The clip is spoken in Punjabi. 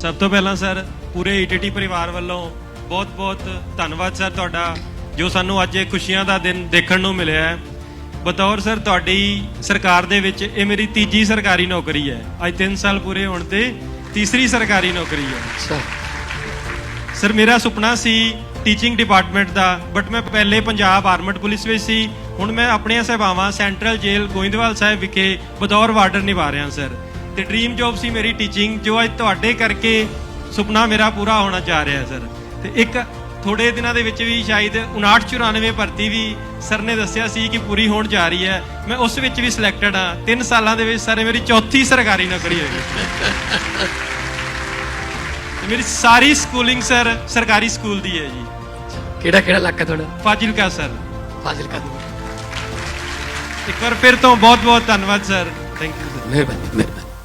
ਸਭ ਤੋਂ ਪਹਿਲਾਂ ਸਰ ਪੂਰੇ ਈਟੀਟੀ ਪਰਿਵਾਰ ਵੱਲੋਂ ਬਹੁਤ-ਬਹੁਤ ਧੰਨਵਾਦ ਸਰ ਤੁਹਾਡਾ ਜੋ ਸਾਨੂੰ ਅੱਜ ਇਹ ਖੁਸ਼ੀਆਂ ਦਾ ਦਿਨ ਦੇਖਣ ਨੂੰ ਮਿਲਿਆ ਹੈ। ਬਤੌਰ ਸਰ ਤੁਹਾਡੀ ਸਰਕਾਰ ਦੇ ਵਿੱਚ ਇਹ ਮੇਰੀ ਤੀਜੀ ਸਰਕਾਰੀ ਨੌਕਰੀ ਹੈ। ਅੱਜ 3 ਸਾਲ ਪੂਰੇ ਹੋਣ ਤੇ ਤੀਸਰੀ ਸਰਕਾਰੀ ਨੌਕਰੀ ਹੈ। ਸਰ ਮੇਰਾ ਸੁਪਨਾ ਸੀ ਟੀਚਿੰਗ ਡਿਪਾਰਟਮੈਂਟ ਦਾ ਬਟ ਮੈਂ ਪਹਿਲੇ ਪੰਜਾਬ ਆਰਮਡ ਪੁਲਿਸ ਵਿੱਚ ਸੀ। ਹੁਣ ਮੈਂ ਆਪਣੀਆਂ ਸੇਵਾਵਾਂ ਸੈਂਟਰਲ ਜੇਲ੍ਹ ਗੋਇੰਦਵਾਲ ਸਾਹਿਬ ਵਿਖੇ ਬਤੌਰ ਵਾਰਡਰ ਨਿਭਾ ਰਿਹਾ ਸਰ ਤੇ ਡ੍ਰੀਮ ਜੌਬ ਸੀ ਮੇਰੀ ਟੀਚਿੰਗ ਜੋ ਅੱਜ ਤੁਹਾਡੇ ਕਰਕੇ ਸੁਪਨਾ ਮੇਰਾ ਪੂਰਾ ਹੋਣਾ ਜਾ ਰਿਹਾ ਸਰ ਤੇ ਇੱਕ ਥੋੜੇ ਦਿਨਾਂ ਦੇ ਵਿੱਚ ਵੀ ਸ਼ਾਇਦ 59 94 ਭਰਤੀ ਵੀ ਸਰ ਨੇ ਦੱਸਿਆ ਸੀ ਕਿ ਪੂਰੀ ਹੋਣ ਜਾ ਰਹੀ ਹੈ। ਮੈਂ ਉਸ ਵਿੱਚ ਵੀ ਸਿਲੈਕਟਡ ਹਾਂ। 3 ਸਾਲਾਂ ਦੇ ਵਿੱਚ ਸਰ ਮੇਰੀ ਚੌਥੀ ਸਰਕਾਰੀ ਨੌਕਰੀ ਹੋਈ ਮੇਰੀ ਸਾਰੀ ਸਕੂਲਿੰਗ ਸਰ ਸਰਕਾਰੀ ਸਕੂਲ ਦੀ ਹੈ ਜੀ। ਕਿਹੜਾ ਕਿਹੜਾ ਇਲਾਕਾ ਤੁਹਾਡਾ? ਫਾਜ਼ਿਲਕਾ ਸਰ। ਫਾਜ਼ਿਲਕਾ ਤੋਂ। ਇੱਕ ਵਾਰ ਫਿਰ ਤੋਂ ਬਹੁਤ ਬਹੁਤ ਧੰਨਵਾਦ ਸਰ। ਥੈਂਕ ਯੂ ਸਰ ਮਿਹਰਬਾਨੀ ਮਿਹਰਬਾਨੀ।